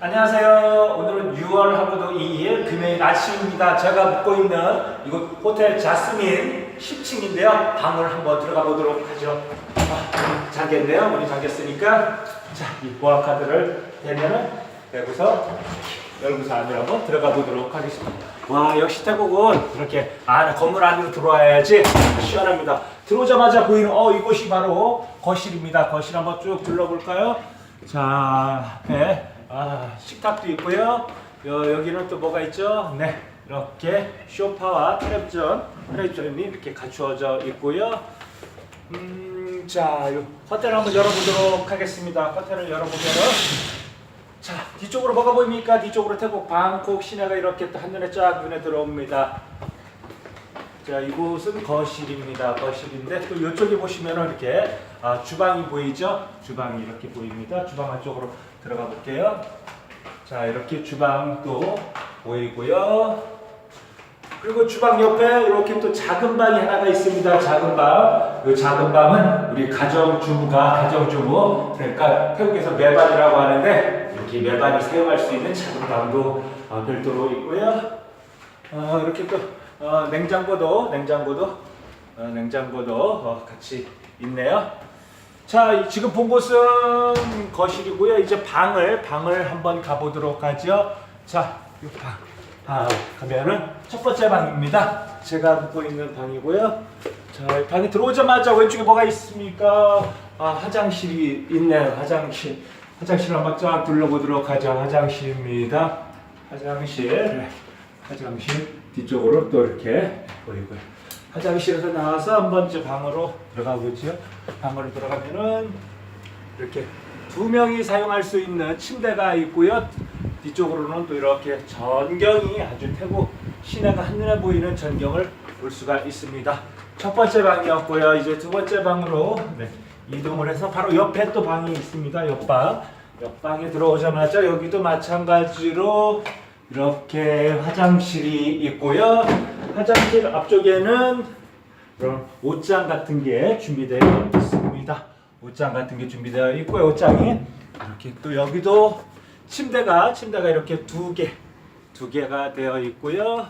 안녕하세요. 오늘은 6월 하고도 2일 금요일 아침입니다. 제가 묵고 있는 이곳 호텔 자스민 10층인데요. 방을 한번 들어가 보도록 하죠. 아, 잠겼네요. 문이 잠겼으니까 자, 이 보안 카드를 대면은 여기서 열고서 안으로 한번 들어가 보도록 하겠습니다. 와, 역시 태국은 이렇게 안 건물 안으로 들어와야지 시원합니다. 들어오자마자 보이는 어 이곳이 바로 거실입니다. 거실 한번 쭉 둘러볼까요? 자, 앞에 아, 식탁도 있고요. 여, 여기는 또 뭐가 있죠? 네, 이렇게 소파와 텔레비전, 텔레비전이 이렇게 갖추어져 있고요. 음, 자, 요 호텔 한번 열어보도록 하겠습니다. 호텔을 열어보면은 자, 뒤쪽으로 뭐가 보입니까? 뒤쪽으로 태국 방콕 시내가 이렇게 또 한눈에 쫙 눈에 들어옵니다. 자, 이곳은 거실입니다. 거실인데 또 이쪽에 보시면은 이렇게 아, 주방이 보이죠? 주방이 이렇게 보입니다. 주방 안쪽으로 들어가 볼게요. 자, 이렇게 주방도 보이고요. 그리고 주방 옆에 이렇게 또 작은 방이 하나가 있습니다. 작은 방. 이 작은 방은 우리 가정주부가 가정주부 그러니까 태국에서 매반이라고 하는데 이렇게 매반이 사용할 수 있는 작은 방도 어, 별도로 있고요. 어, 이렇게 또 어, 냉장고도 냉장고도 어, 냉장고도 어, 같이 있네요. 자, 이- 지금 본 곳은 거실이고요. 이제 방을 방을 한번 가보도록 하죠. 자, 이 방. 아, 가면은 첫 번째 방입니다. 제가 묵고 있는 방이고요. 자, 이 방에 들어오자마자 왼쪽에 뭐가 있습니까? 아, 화장실이 있네요. 화장실. 화장실 한번 쫙 둘러보도록 하죠. 화장실입니다. 화장실. 네. 화장실 뒤쪽으로 또 이렇게 보이고요. 화장실에서 나와서 한번 이제 방으로 들어가 보죠. 방으로 들어가면은 이렇게 두 명이 사용할 수 있는 침대가 있고요. 뒤쪽으로는 또 이렇게 전경이 아주 태국 시내가 한눈에 보이는 전경을 볼 수가 있습니다. 첫 번째 방이었고요. 이제 두 번째 방으로 네, 이동을 해서 바로 옆에 또 방이 있습니다. 옆방. 옆방에 들어오자마자 여기도 마찬가지로 이렇게 화장실이 있고요. 화장실 앞쪽에는 이런 옷장 같은 게 준비되어 있습니다. 옷장 같은 게 준비되어 있고요. 옷장이 이렇게 또 여기도 침대가 침대가 이렇게 두 개, 두 개가 되어 있고요.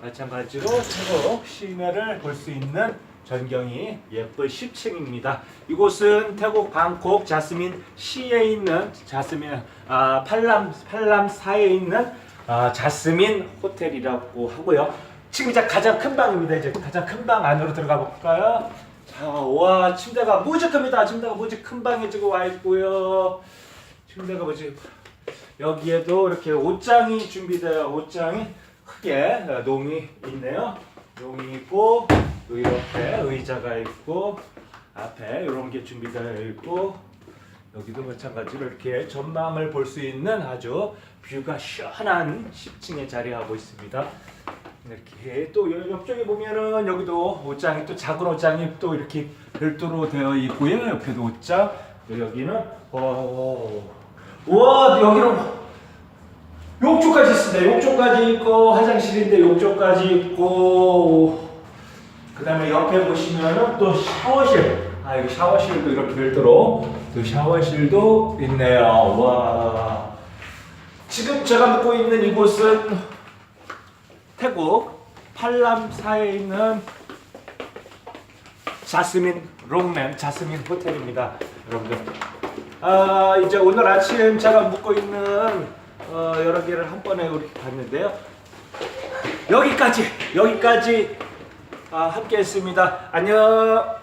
마찬가지로 태국 시내를 볼 수 있는 전경이 예쁜 10층입니다. 이곳은 태국 방콕 자스민 시에 있는 자스민 아, 팔람 팔람사에 있는 아, 자스민 호텔이라고 하고요. 지금 이제 가장 큰 방입니다. 이제 가장 큰 방 안으로 들어가 볼까요? 자, 와 침대가 무지 큽니다. 침대가 무지 큰 방에 지금 와 있고요. 침대가 무지 여기에도 이렇게 옷장이 준비되어 옷장이 크게 어, 농이 있네요. 농이 있고 또 이렇게 의자가 있고 앞에 이런 게 준비되어 있고 여기도 마찬가지로 이렇게 전망을 볼 수 있는 아주 뷰가 시원한 10층에 자리하고 있습니다. 이렇게 또 여- 옆쪽에 보면은 여기도 옷장이 또 작은 옷장이 또 이렇게 별도로 되어 있고요. 옆에도 옷장. 또 여기는 어, 와 여기는 욕조까지 있습니다. 욕조까지 있고 화장실인데 욕조까지 있고 그 다음에 옆에 보시면은 또 샤워실. 아 여기 샤워실도 이렇게 별도로 또 샤워실도 있네요. 와. 지금 제가 묵고 있는 이곳은 태국 팔람사에 있는 자스민 롱맨 자스민 호텔입니다, 여러분들. 아 이제 오늘 아침 제가 묵고 있는 어, 여러 개를 한 번에 우리 봤는데요. 여기까지 여기까지 아, 함께했습니다. 안녕.